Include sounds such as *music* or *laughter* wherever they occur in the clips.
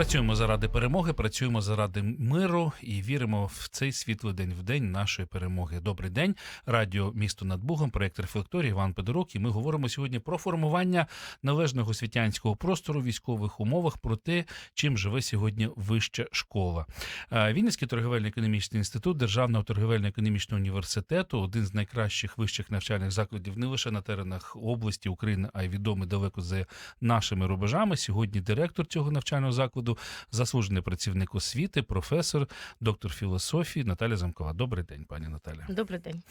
Працюємо заради перемоги, працюємо заради миру і віримо в цей світлий день в день нашої перемоги. Добрий день, радіо місто над Бугом, проєкт «Рефлекторій», Іван Педорук. І ми говоримо сьогодні про формування належного світянського простору в військових умовах, про те, чим живе сьогодні вища школа. Е, Вінницький торговельно-економічний інститут Державного торговельно-економічного університету, один з найкращих вищих навчальних закладів не лише на теренах області України, а й відомий далеко за нашими рубежами. Сьогодні директор цього навчального закладу, заслужений працівник освіти, професор, доктор філософії Наталя Замкова. Добрий день, пані Наталя. Добрий день.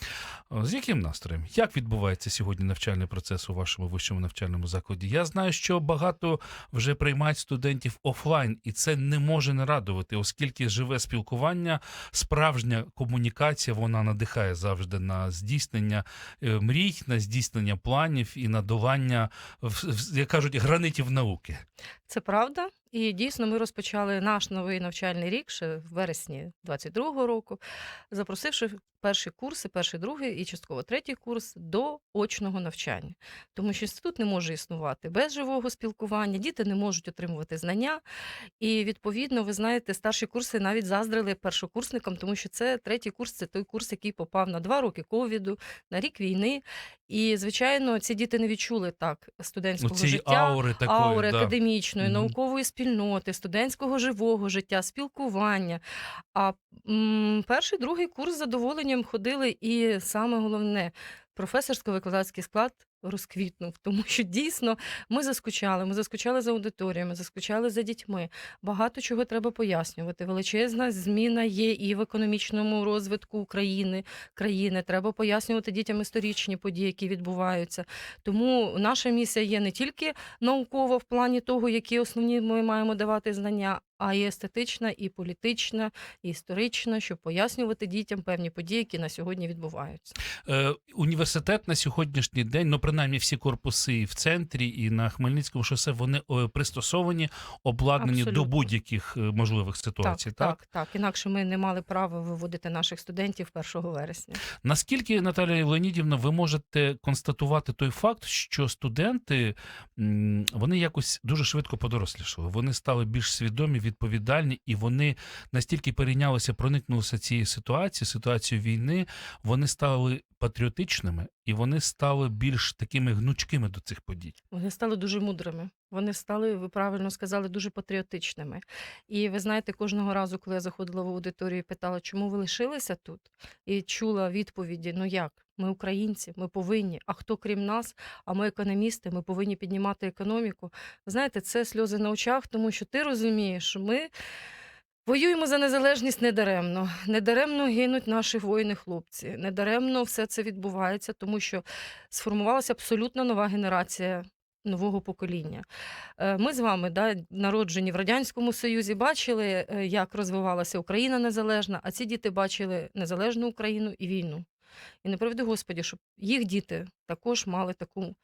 З яким настроєм? Як відбувається сьогодні навчальний процес у вашому вищому навчальному закладі? Я знаю, що багато вже приймають студентів офлайн, і це не може не радувати, оскільки живе спілкування, справжня комунікація вона надихає завжди на здійснення е, мрій, на здійснення планів і на долання, як кажуть, гранитів науки. Це правда. І дійсно ми розпочали наш новий навчальний рік ще в вересні 22-го року, запросивши перші курси, перший, другий і частково третій курс до очного навчання. Тому що інститут не може існувати без живого спілкування, діти не можуть отримувати знання. І відповідно, ви знаєте, старші курси навіть заздрили першокурсникам, тому що це третій курс, це той курс, який попав на два роки ковіду, на рік війни. І звичайно, ці діти не відчули так студентського Цієї життя. аури такої. аури да. академічної, Мгм. наукової спільноти, студентського живого життя, спілкування. А м, перший, другий курс з задоволенням ходили, і саме головне, професорсько-викладацький склад розквітнув, тому що дійсно ми заскучали. Ми заскучали за аудиторіями, заскучали за дітьми. Багато чого треба пояснювати. Величезна зміна є і в економічному розвитку України країни. Треба пояснювати дітям історичні події, які відбуваються. Тому наша місія є не тільки наукова в плані того, які основні ми маємо давати знання, а і естетична, і політична, і історична, щоб пояснювати дітям певні події, які на сьогодні відбуваються. Е, університет на сьогоднішній день, ну принаймні всі корпуси в центрі, і на Хмельницькому шосе, вони е, пристосовані, обладнані до будь-яких е, можливих ситуацій. Так, так, так. Інакше ми не мали права виводити наших студентів 1 вересня. наскільки Наталія Леонідівна, ви можете констатувати той факт, що студенти вони якось дуже швидко подорослішали, вони стали більш свідомі, відповідальні, і вони настільки перейнялися, проникнулися цією ситуацією, ситуацією війни, вони стали патріотичними і вони стали більш такими гнучкими до цих подій. Вони стали дуже мудрими. Вони стали, ви правильно сказали, дуже патріотичними. І ви знаєте, кожного разу, коли я заходила в аудиторію і питала, чому ви лишилися тут, і чула відповіді: ну як? Ми українці, ми повинні. А хто крім нас? А ми економісти, ми повинні піднімати економіку. Знаєте, це сльози на очах, тому що ти розумієш, ми. Воюємо за незалежність недаремно. Недаремно гинуть наші воїни-хлопці. Недаремно все це відбувається, тому що сформувалася абсолютно нова генерація нового покоління. Е, Ми з вами, да, народжені в Радянському Союзі, бачили, е, як розвивалася Україна незалежна, а ці діти бачили незалежну Україну і війну. І не приведи Господі, щоб їх діти також мали таку,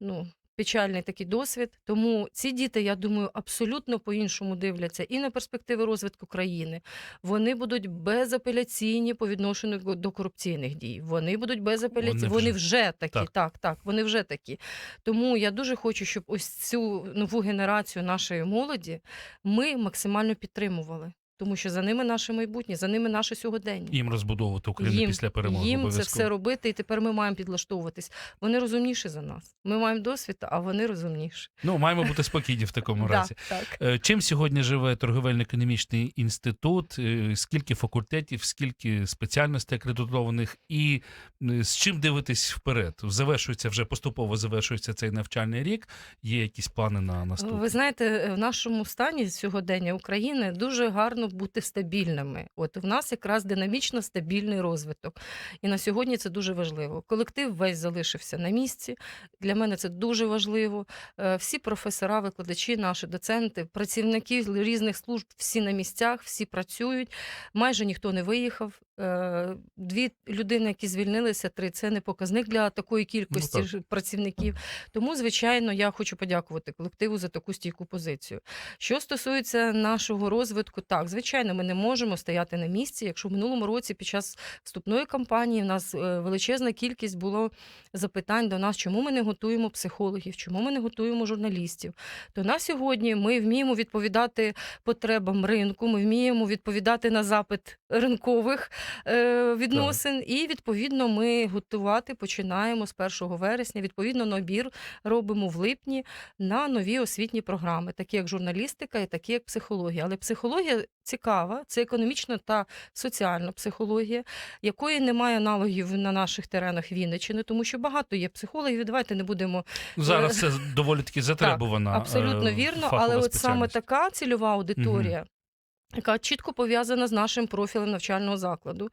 ну. Печальний такий досвід, тому ці діти, я думаю, абсолютно по-іншому дивляться і на перспективи розвитку країни. Вони будуть безапеляційні по відношенню до корупційних дій. Вони будуть безапеляційні. Вони Вони, вже. вже такі, Так. так. так, вони вже такі. Тому я дуже хочу, щоб ось цю нову генерацію нашої молоді ми максимально підтримували. Тому що за ними наше майбутнє, за ними наше сьогодення. Їм розбудовувати Україну їм, після перемоги. їм це все робити, і тепер ми маємо підлаштовуватись. Вони розумніші за нас. Ми маємо досвід, а вони розумніші. Ну, маємо бути спокійні в такому *laughs* разі. так. Е, Чим сьогодні живе торговельно-економічний інститут? Е, Скільки факультетів, скільки спеціальностей акредитованих, і з чим дивитись вперед? Завершується вже поступово завершується цей навчальний рік. Є якісь плани на наступний? Ви знаєте, в нашому стані сьогодення України дуже гарно бути стабільними. От в нас якраз динамічно стабільний розвиток. І на сьогодні це дуже важливо. Колектив весь залишився на місці. Для мене це дуже важливо. Е, Всі професора, викладачі, наші доценти, працівники різних служб, всі на місцях, всі працюють. Майже ніхто не виїхав. Е, Дві людини, які звільнилися, три це не показник для такої кількості так. ж працівників. Тому, звичайно, я хочу подякувати колективу за таку стійку позицію. Що стосується нашого розвитку, так звичайно, ми не можемо стояти на місці. Якщо в минулому році під час вступної кампанії в нас е, величезна кількість було запитань до нас, чому ми не готуємо психологів, чому ми не готуємо журналістів. То на сьогодні ми вміємо відповідати потребам ринку, ми вміємо відповідати на запит ринкових е, відносин, і відповідно ми готувати починаємо з 1 вересня. Відповідно, набір робимо в липні на нові освітні програми, такі як журналістика і такі як психологія. Але психологія цікава, це економічна та соціальна психологія, якої немає аналогів на наших теренах Вінниччини, тому що багато є психологів. Давайте не будемо Зараз це доволі таки *laughs* затребувана. Абсолютно е, вірно, але от саме така цільова аудиторія. Яка чітко пов'язана з нашим профілем навчального закладу,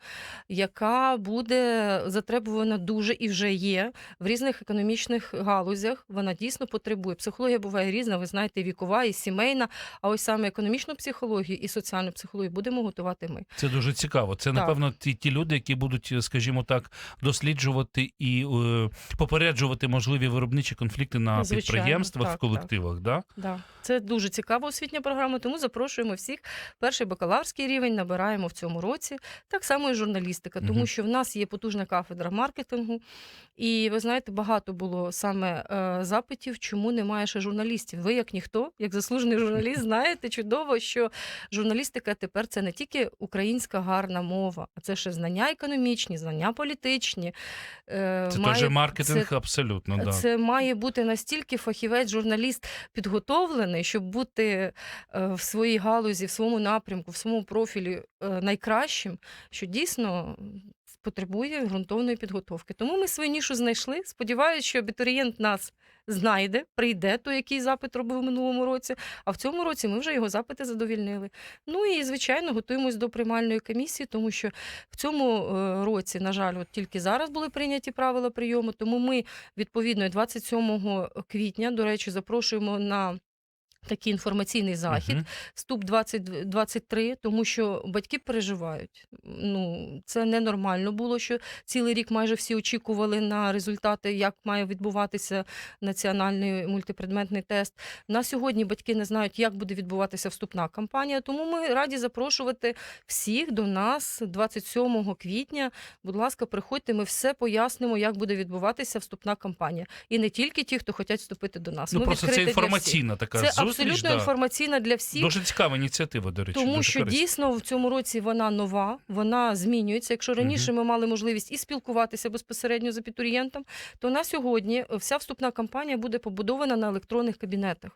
яка буде затребувана дуже і вже є в різних економічних галузях. Вона дійсно потребує. Психологія буває різна, ви знаєте, вікова, і сімейна. А ось саме економічну психологію і соціальну психологію будемо готувати ми. Це дуже цікаво. Це, Так. напевно, ті, ті люди, які будуть, скажімо так, досліджувати і е, попереджувати можливі виробничі конфлікти на Звичайно, підприємствах, так, в колективах. Да? Да. Це дуже цікава освітня програма, тому запрошуємо всіх. Перший бакалаврський рівень набираємо в цьому році. Так само і журналістика, тому що в нас є потужна кафедра маркетингу. І ви знаєте, багато було саме е, запитів, чому немає ще журналістів. Ви, як ніхто, як заслужений журналіст, *laughs* знаєте чудово, що журналістика тепер це не тільки українська гарна мова, а це ще знання економічні, знання політичні. Е, Це має- теж маркетинг, це абсолютно. Да. це має бути настільки фахівець, журналіст підготовлений, щоб бути е, в своїй галузі, в своєму напрямку, в своєму профілі е, найкращим, що дійсно потребує ґрунтовної підготовки. Тому ми свою нішу знайшли. Сподіваюся, що абітурієнт нас знайде, прийде той, який запит робив в минулому році. А в цьому році ми вже його запити задовільнили. Ну і звичайно готуємось до приймальної комісії, тому що в цьому е, році, на жаль, от тільки зараз були прийняті правила прийому. Тому ми відповідно і 27 квітня, до речі, запрошуємо на. Такий інформаційний захід, Мгм. вступ 2023, тому що батьки переживають. Ну це ненормально було, що цілий рік майже всі очікували на результати, як має відбуватися національний мультипредметний тест. На сьогодні батьки не знають, як буде відбуватися вступна кампанія. Тому ми раді запрошувати всіх до нас 27 квітня. Будь ласка, приходьте, ми все пояснимо, як буде відбуватися вступна кампанія. І не тільки ті, хто хочуть вступити до нас. Ну Ми просто це інформаційна така зустріч. Абсолютно да. інформаційна для всіх. Дуже цікава ініціатива, до речі. Тому дуже що корисна. дійсно в цьому році вона нова, вона змінюється. Якщо раніше ми мали можливість і спілкуватися безпосередньо з абітурієнтом, то на сьогодні вся вступна кампанія буде побудована на електронних кабінетах.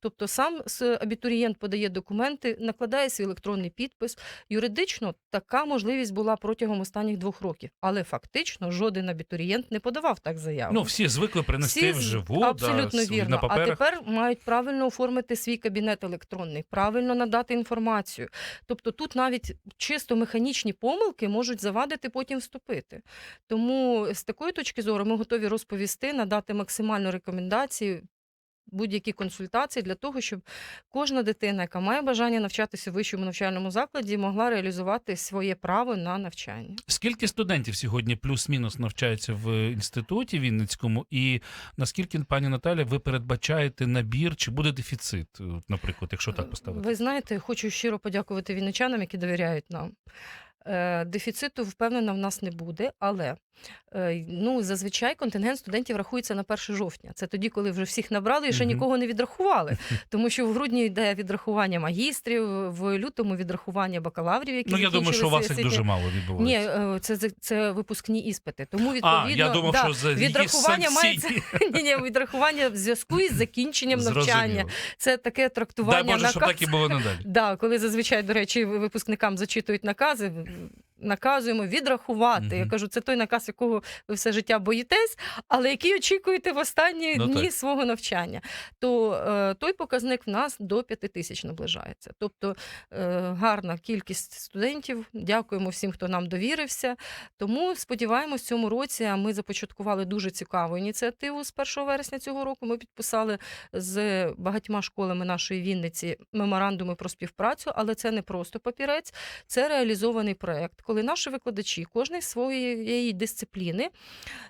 Тобто сам абітурієнт подає документи, накладає свій електронний підпис. Юридично така можливість була протягом останніх двох років, але фактично жоден абітурієнт не подавав так заяву. Ну, всі звикли принести Всі вживу, абсолютно да, вірно. на А тепер мають правильно оформити свій кабінет електронний, правильно надати інформацію. Тобто тут навіть чисто механічні помилки можуть завадити потім вступити. Тому з такої точки зору ми готові розповісти, надати максимальну рекомендацію. Будь-які консультації для того, щоб кожна дитина, яка має бажання навчатися в вищому навчальному закладі, могла реалізувати своє право на навчання. Скільки студентів сьогодні плюс-мінус навчається в інституті Вінницькому, і наскільки, пані Наталя, ви передбачаєте набір, чи буде дефіцит, наприклад, якщо так поставити? Ви знаєте, хочу щиро подякувати вінничанам, які довіряють нам. Е, Дефіциту, впевнена, в нас не буде, але е, ну, зазвичай контингент студентів рахується на 1 жовтня. Це тоді, коли вже всіх набрали і ще нікого не відрахували. *laughs* Тому що в грудні йде відрахування магістрів, в лютому відрахування бакалаврів, які Ну, я думаю, що у вас їх дуже мало відбувається. е, це, це, це випускні іспити. Тому відповідно а, я думав, да, що за відрахування мається *laughs* ні, ні, відрахування в зв'язку із закінченням навчання. Це таке Дай трактування Боже, щоб так і було надалі. *laughs* Да, коли зазвичай, до речі, випускникам зачитують накази, um, наказуємо відрахувати. Я кажу, це той наказ, якого ви все життя боїтесь, але який очікуєте в останні Ну, дні так. свого навчання. То е, той показник в нас до 5 тисяч наближається. Тобто е, гарна кількість студентів. Дякуємо всім, хто нам довірився. Тому сподіваємось, в цьому році ми започаткували дуже цікаву ініціативу з 1 вересня цього року. Ми підписали з багатьма школами нашої Вінниці меморандуми про співпрацю, але це не просто папірець, це реалізований проект. Коли наші викладачі, кожний своєї дисципліни,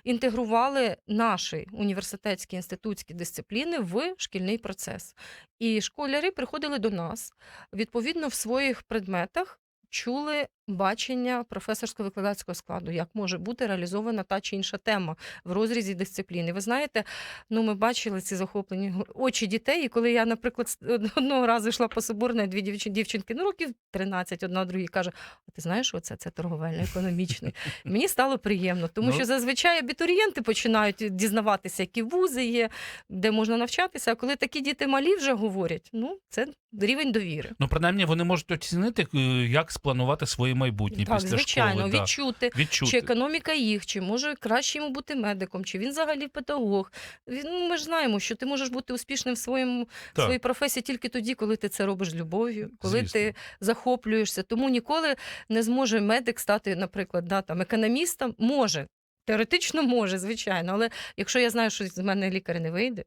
інтегрували наші університетські інститутські дисципліни в шкільний процес. І школяри приходили до нас відповідно в своїх предметах. Чули бачення професорсько-викладацького складу, як може бути реалізована та чи інша тема в розрізі дисципліни. Ви знаєте, ну ми бачили ці захоплені очі дітей. І коли я, наприклад, одного разу йшла по соборне, дві дівчин- дівчинки, ну років 13, одна другій каже: А ти знаєш, оце це торговельно-економічний. Мені стало приємно, тому Ну. що зазвичай абітурієнти починають дізнаватися, які вузи є, де можна навчатися. А коли такі діти малі вже говорять, ну це рівень довіри. Ну, принаймні, вони можуть оцінити, е, як спланувати своє майбутнє так, після звичайно, школи. да. відчути. Відчути. Чи економіка їх, чи може краще йому бути медиком, чи він взагалі педагог. Він, ну, ми ж знаємо, що ти можеш бути успішним в своєму Так. своїй професії тільки тоді, коли ти це робиш з любов'ю, коли Звісно. ти захоплюєшся. Тому ніколи не зможе медик стати, наприклад, да, там, економістом. Може, теоретично може, звичайно. Але якщо я знаю, що з мене лікар не вийде,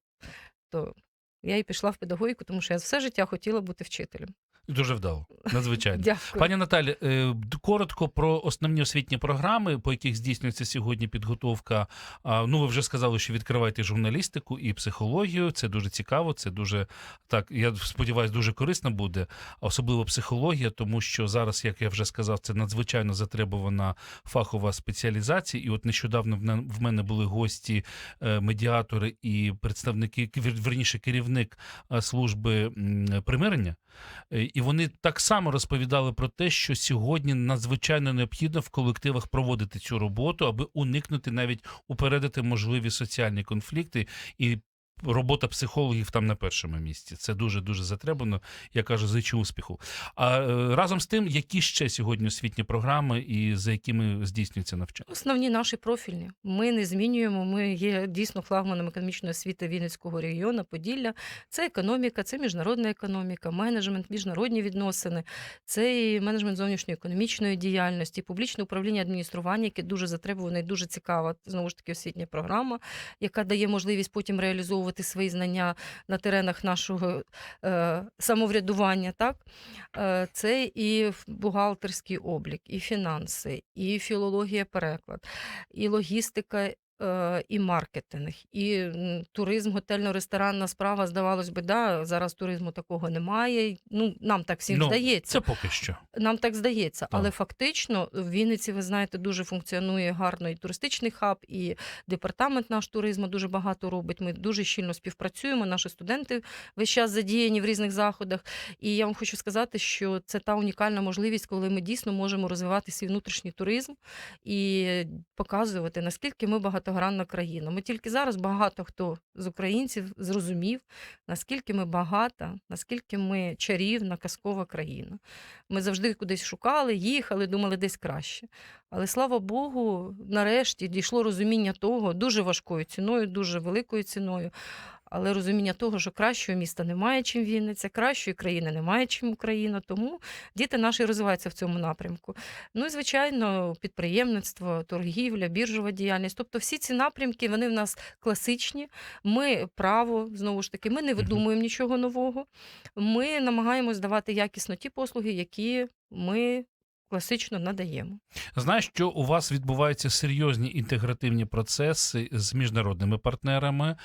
то я і пішла в педагогіку, тому що я все життя хотіла бути вчителем. Дуже вдало. Надзвичайно. Дякую. Пані Наталі, е, коротко про основні освітні програми, по яких здійснюється сьогодні підготовка. Ну, ви вже сказали, що відкриваєте журналістику і психологію. Це дуже цікаво. Це дуже так. Я сподіваюся, дуже корисно буде, особливо психологія, тому що зараз, як я вже сказав, це надзвичайно затребувана фахова спеціалізація. І от нещодавно в мене були гості, е, медіатори і представники, верніше, керівник е, служби примирення. І вони так само розповідали про те, що сьогодні надзвичайно необхідно в колективах проводити цю роботу, аби уникнути навіть упередити можливі соціальні конфлікти і. Робота психологів там на першому місці. Це дуже дуже затребано. Я кажу, зичу успіху. А е, разом з тим, які ще сьогодні освітні програми і за якими здійснюється навчання? Основні наші профільні. Ми не змінюємо. Ми є дійсно флагманом економічної освіти Вінницького регіону, Поділля. Це економіка, це міжнародна економіка, менеджмент, міжнародні відносини, це і менеджмент зовнішньої економічної діяльності, публічне управління адміністрування, яке дуже затребуване і дуже цікава знову ж таки освітня програма, яка дає можливість потім реалізовувати свої знання на теренах нашого е, самоврядування. Так? Е, Це і бухгалтерський облік, і фінанси, і філологія переклад, і логістика. Е, І маркетинг, і туризм, готельно-ресторанна справа, здавалось би, да, зараз туризму такого немає. Ну, нам так всім Ну, здається. Це поки що. Нам так здається, Так. але фактично в Вінниці, ви знаєте, дуже функціонує гарно і туристичний хаб, і департамент наш туризму дуже багато робить. Ми дуже щільно співпрацюємо. Наші студенти весь час задіяні в різних заходах. І я вам хочу сказати, що це та унікальна можливість, коли ми дійсно можемо розвивати свій внутрішній туризм і показувати, наскільки ми багатогранна країна. Ми тільки зараз багато хто з українців зрозумів, наскільки ми багата, наскільки ми чарівна, казкова країна. Ми завжди кудись шукали, їхали, думали десь краще. Але слава Богу, нарешті дійшло розуміння того дуже важкою ціною, дуже великою ціною. Але розуміння того, що кращого міста немає, чим Вінниця, кращої країни немає, чим Україна. Тому діти наші розвиваються в цьому напрямку. Ну і звичайно, підприємництво, торгівля, біржова діяльність. Тобто, всі ці напрямки вони в нас класичні. Ми право знову ж таки, ми не видумуємо нічого нового. Ми намагаємось давати якісно ті послуги, які ми класично надаємо. Знаю, що у вас відбуваються серйозні інтегративні процеси з міжнародними партнерами,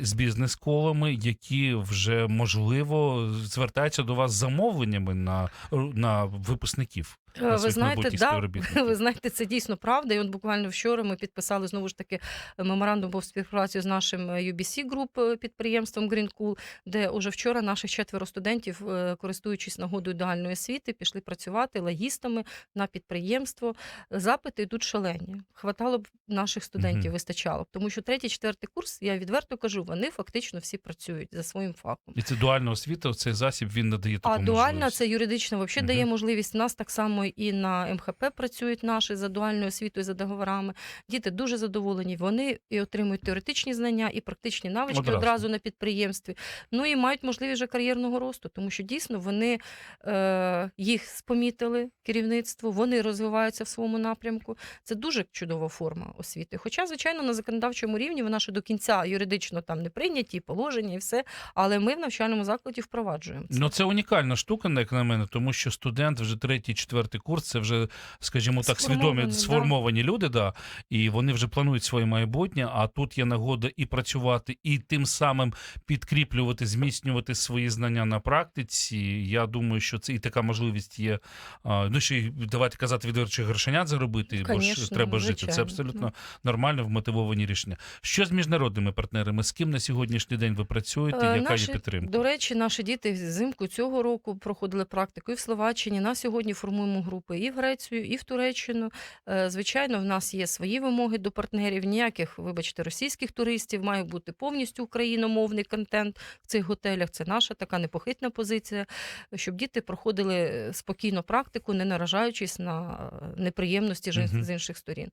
з бізнес-колами, які вже можливо звертаються до вас замовленнями на, на випускників. Ви знаєте, да, ви знаєте, це дійсно правда. І от буквально вчора ми підписали знову ж таки меморандум про співпрацю з нашим UBC Group е, підприємством Green Cool, де уже вчора наших четверо студентів, е, користуючись нагодою дуальної освіти, пішли працювати логістами на підприємство. Запити йдуть шалені. Хватало б наших студентів, Мгм. вистачало б, тому що третій, четвертий курс, я відверто кажу, вони фактично всі працюють за своїм фахом. І це дуальна освіта, цей засіб він надає таку А дуальна можливість. це юридично взагалі Мгм. дає можливість. У нас так само і на МХП працюють наші за дуальною освітою, за договорами. Діти дуже задоволені. Вони і отримують теоретичні знання, і практичні навички Одразу. одразу, на підприємстві. Ну і мають можливість вже кар'єрного росту, тому що дійсно вони е, їх спомітили керівництво, вони розвиваються в своєму напрямку. Це дуже чудова форма освіти. Хоча, звичайно, на законодавчому рівні вона ще до кінця юридично там не прийняті, положення, і все. Але ми в навчальному закладі впроваджуємо це. Ну, це унікальна штука, як на мене, тому що студент вже третій, четвертий четвертий курс це вже, скажімо так, свідомі Сформовані, да. люди, да, і вони вже планують своє майбутнє. А тут є нагода і працювати, і тим самим підкріплювати, зміцнювати свої знання на практиці. Я думаю, що це і така можливість є. Ну ще й давайте казати відверто, грошенят заробити, бо ж Конечно, треба жити. Це абсолютно нормально вмотивовані рішення. Що з міжнародними партнерами? З ким на сьогоднішній день ви працюєте? Е, Яка наші, є підтримка? До речі, наші діти взимку цього року проходили практику і в Словаччині. На сьогодні формуємо групи і в Грецію, і в Туреччину. Е, Звичайно, в нас є свої вимоги до партнерів. Ніяких, вибачте, російських туристів має бути повністю україномовний контент в цих готелях. Це наша така непохитна позиція, щоб діти проходили е, спокійно практику, не наражаючись на е, неприємності ж- Мгм. з інших сторін.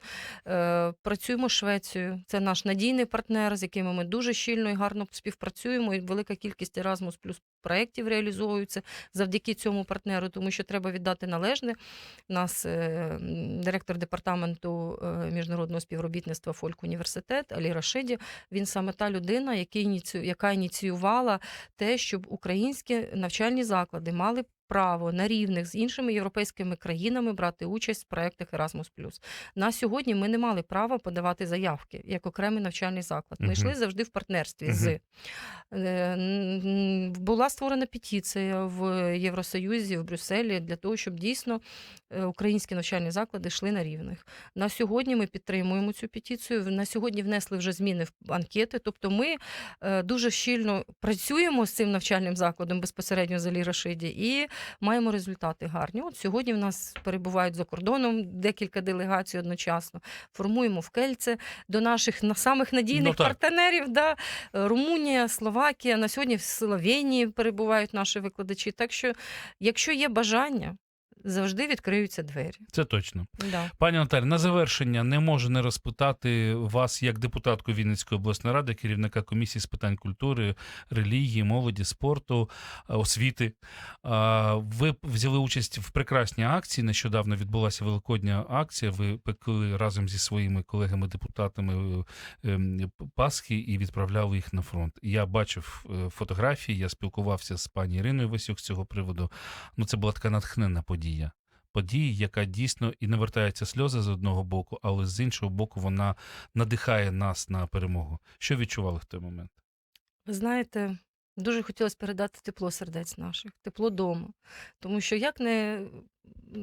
Працюємо з Швецією. Це наш надійний партнер, з якими ми дуже щільно і гарно співпрацюємо. І велика кількість Erasmus плюс проєктів реалізовуються завдяки цьому партнеру, тому що треба віддати належне. У нас е, директор департаменту е, міжнародного співробітництва Фольк університет Алі Рашиді. Він саме та людина, яка ініціювала те, щоб українські навчальні заклади мали. Право на рівних з іншими європейськими країнами брати участь в проєктах Erasmus+. На сьогодні ми не мали права подавати заявки як окремий навчальний заклад. Ми йшли завжди в партнерстві з Е, була створена петиція в Євросоюзі, в Брюсселі для того, щоб дійсно е, українські навчальні заклади йшли на рівних. На сьогодні ми підтримуємо цю петицію. На сьогодні внесли вже зміни в анкети. Тобто, ми е, дуже щільно працюємо з цим навчальним закладом безпосередньо з Алі Рашиді і маємо результати гарні. От сьогодні в нас перебувають за кордоном декілька делегацій одночасно. Формуємо в Кельце до наших на самих надійних Ну, партнерів. Да, Румунія, Словакія, на сьогодні в Словенії перебувають наші викладачі. Так що, якщо є бажання, завжди відкриються двері. Це точно. Да. Пані Наталі, на завершення не можу не розпитати вас як депутатку Вінницької обласної ради, керівника комісії з питань культури, релігії, молоді, спорту, е, освіти. Ви взяли участь в прекрасній акції. Нещодавно відбулася великодня акція. Ви пекли разом зі своїми колегами-депутатами е, ем, Пасхи і відправляли їх на фронт. Я бачив е, фотографії, я спілкувався з пані Іриною Васюк з цього приводу. Ну, це була така натхненна подія. Подія, яка дійсно і навертається сльози з одного боку, але з іншого боку, вона надихає нас на перемогу. Що відчували в той момент? Ви знаєте, дуже хотілося передати тепло сердець наших, тепло дому. Тому що як не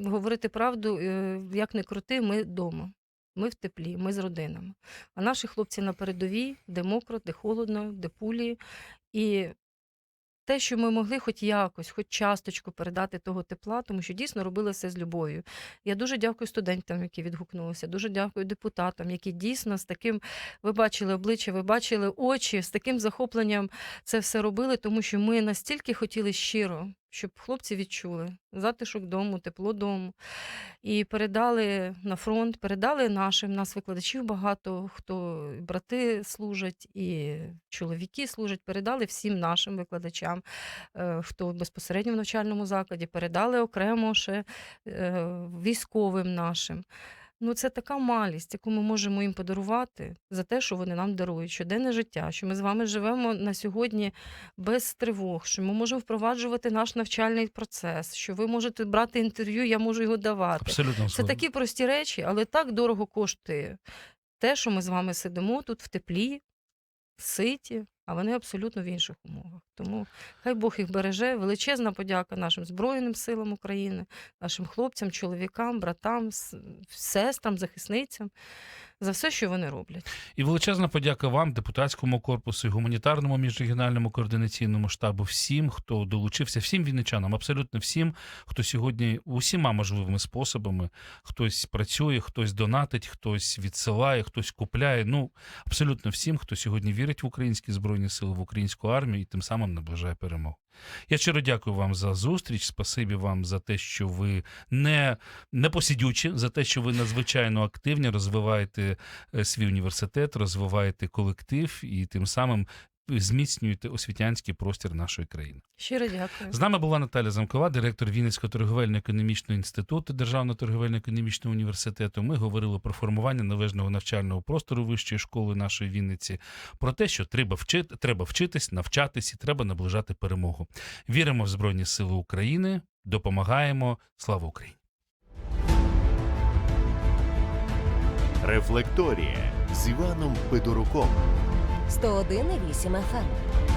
говорити правду, е, як не крути, ми вдома. Ми в теплі, ми з родинами. А наші хлопці на передовій, де мокро, де холодно, де пулі. І те, що ми могли хоч якось, хоч часточку передати того тепла, тому що дійсно робили все з любов'ю. Я дуже дякую студентам, які відгукнулися, дуже дякую депутатам, які дійсно з таким, ви бачили обличчя, ви бачили очі, з таким захопленням це все робили, тому що ми настільки хотіли щиро, щоб хлопці відчули затишок дому, тепло дому. І передали на фронт, передали нашим. Нас викладачів багато, хто брати служать, і чоловіки служать, передали всім нашим викладачам, е, хто безпосередньо в навчальному закладі, передали окремо ще е, військовим нашим. Ну, це така малість, яку ми можемо їм подарувати за те, що вони нам дарують, щоденне життя, що ми з вами живемо на сьогодні без тривог, що ми можемо впроваджувати наш навчальний процес, що ви можете брати інтерв'ю, я можу його давати. Абсолютно Це такі прості речі, але так дорого коштує те, що ми з вами сидимо тут в теплі, ситі, а вони абсолютно в інших умовах. Тому хай Бог їх береже. Величезна подяка нашим Збройним силам України, нашим хлопцям, чоловікам, братам, сестрам, захисницям за все, що вони роблять. І величезна подяка вам, депутатському корпусу, і гуманітарному міжрегіональному координаційному штабу, всім, хто долучився, всім вінничанам, абсолютно всім, хто сьогодні усіма можливими способами хтось працює, хтось донатить, хтось відсилає, хтось купляє. Ну абсолютно всім, хто сьогодні вірить в українські збройні сили, в українську армію і тим самим наближає перемогу. Я щиро дякую вам за зустріч. Спасибі вам за те, що ви не, не посідючі, за те, що ви надзвичайно активні, розвиваєте е, свій університет, розвиваєте колектив і тим самим зміцнюєте освітянський простір нашої країни. Щиро дякую. З нами була Наталя Замкова, директор Вінницького торговельно-економічного інституту Державного торговельно-економічного університету. Ми говорили про формування належного навчального простору вищої школи нашої Вінниці, про те, що треба вчити, треба вчитись, навчатись і треба наближати перемогу. Віримо в Збройні Сили України, допомагаємо. Слава Україні! Рефлекторія з Іваном Федоруком. 101,8 FM.